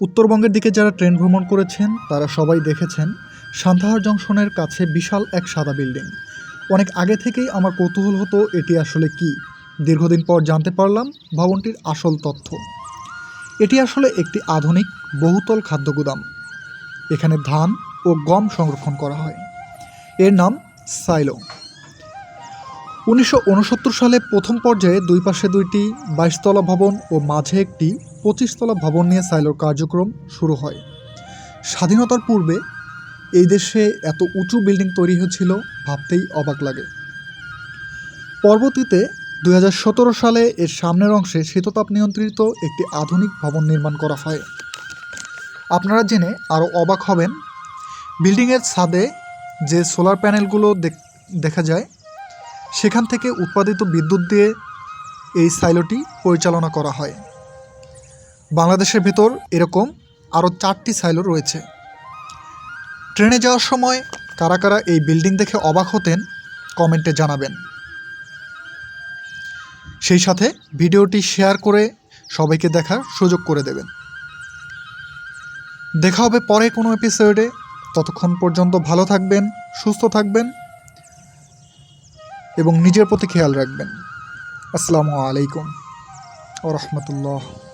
উত্তরবঙ্গের দিকে যারা ট্রেন ভ্রমণ করেছেন, তারা সবাই দেখেছেন সান্তাহার জংশনের কাছে বিশাল এক সাদা বিল্ডিং। অনেক আগে থেকেই আমার কৌতূহল হতো এটি আসলে কি। দীর্ঘদিন পর জানতে পারলাম ভবনটির আসল তথ্য। এটি আসলে একটি আধুনিক, বহুতল খাদ্য গুদাম। এখানে ধান ও গম সংরক্ষণ করা হয়। এর নাম সাইলো। উনিশশো উনসত্তর সালে প্রথম পর্যায়ে দুই পাশে দুইটি বাইশতলা ভবন ও মাঝে একটি পঁচিশতলা ভবন নিয়ে সাইলোর কার্যক্রম শুরু হয়। স্বাধীনতার পূর্বে এই দেশে এত উঁচু বিল্ডিং তৈরি হয়েছিল ভাবতেই অবাক লাগে। পরবর্তীতে দু হাজার সতেরো সালে এর সামনের অংশে শীততাপ নিয়ন্ত্রিত একটি আধুনিক ভবন নির্মাণ করা হয়। আপনারা জেনে আরও অবাক হবেন, বিল্ডিংয়ের ছাদে যে সোলার প্যানেলগুলো দেখ- দেখা যায়, সেখান থেকে উৎপাদিত বিদ্যুৎ দিয়ে এই সাইলোটি পরিচালনা করা হয়। বাংলাদেশের ভেতর এরকম আরও চারটি সাইলো রয়েছে। ট্রেনে যাওয়ার সময় কারা কারা এই বিল্ডিং দেখে অবাক হতেন কমেন্টে জানাবেন। সেই সাথে ভিডিওটি শেয়ার করে সবাইকে দেখার সুযোগ করে দেবেন। দেখা হবে পরে কোনো এপিসোডে ততক্ষণ পর্যন্ত ভালো থাকবেন, সুস্থ থাকবেন এবং নিজের প্রতি খেয়াল রাখবেন। আসসালামু আলাইকুম। ও রহমতুল্লাহ।